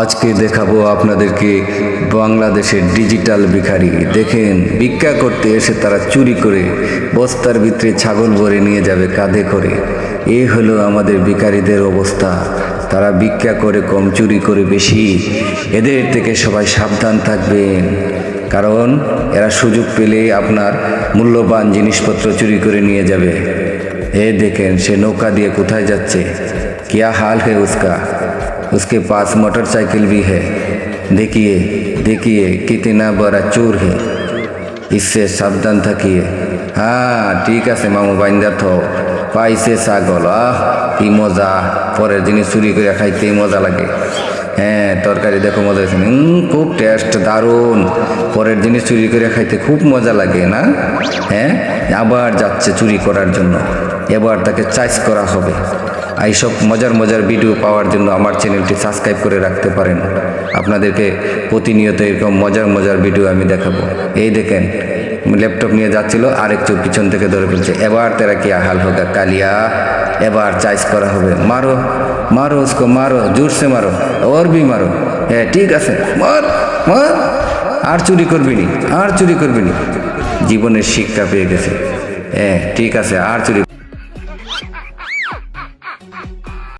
আজকে দেখাবো আপনাদেরকে বাংলাদেশের ডিজিটাল ভিখারি। দেখেন, ভিক্ষা করতে এসে তারা চুরি করে বস্তার ভিতরে ছাগল ভরে নিয়ে যাবে কাঁধে করে। এ হলো আমাদের ভিখারিদের অবস্থা। তারা ভিক্ষা করে কম, চুরি করে বেশি। এদের থেকে সবাই সাবধান থাকবেন। কারণ এরা সুযোগ পেলে আপনার মূল্যবান জিনিসপত্র চুরি করে নিয়ে যাবে। এ দেখেন, সে নৌকা দিয়ে কোথায় যাচ্ছে? কিয়া হাল হে উস্কা? उसके पास मोटरसाइकिल भी है देखिए देखिए कितना बड़ा चोर है इससे সাবধান থাকিয়ে হ্যাঁ ঠিক আছে মামু বাইন্দা থো পাইছে ছাগল আহ কি মজা পরের জিনিস চুরি করে খাইতেই মজা লাগে হ্যাঁ তরকারি দেখো মজা হয়েছে হুম খুব টেস্ট দারুণ পরের জিনিস চুরি করে খাইতে খুব মজা লাগে না হ্যাঁ আবার যাচ্ছে চুরি করার জন্য এবার তাকে চাইস করা হবে। এইসব মজার মজার ভিডিও পাওয়ার জন্য আমার চ্যানেলটি সাবস্ক্রাইব করে রাখতে পারেন। আপনাদেরকে প্রতিনিয়ত এরকম মজার মজার ভিডিও আমি দেখাবো। এই দেখেন ল্যাপটপ নিয়ে যাচ্ছিল, আরেক চোখ পিছন থেকে ধরে ফেলছে। এবার তেরা কি হাল হোগা? কালিয়া, এবার চাইস করা হবে। মারো মারো উসকো মারো জোর সে মারো ওর বি মারো। হ্যাঁ ঠিক আছে, মার মার, আর চুরি করবি নি, আর চুরি করবি নি। জীবনের শিক্ষা পেয়ে গেছে। হ্যাঁ ঠিক আছে, আর চুরি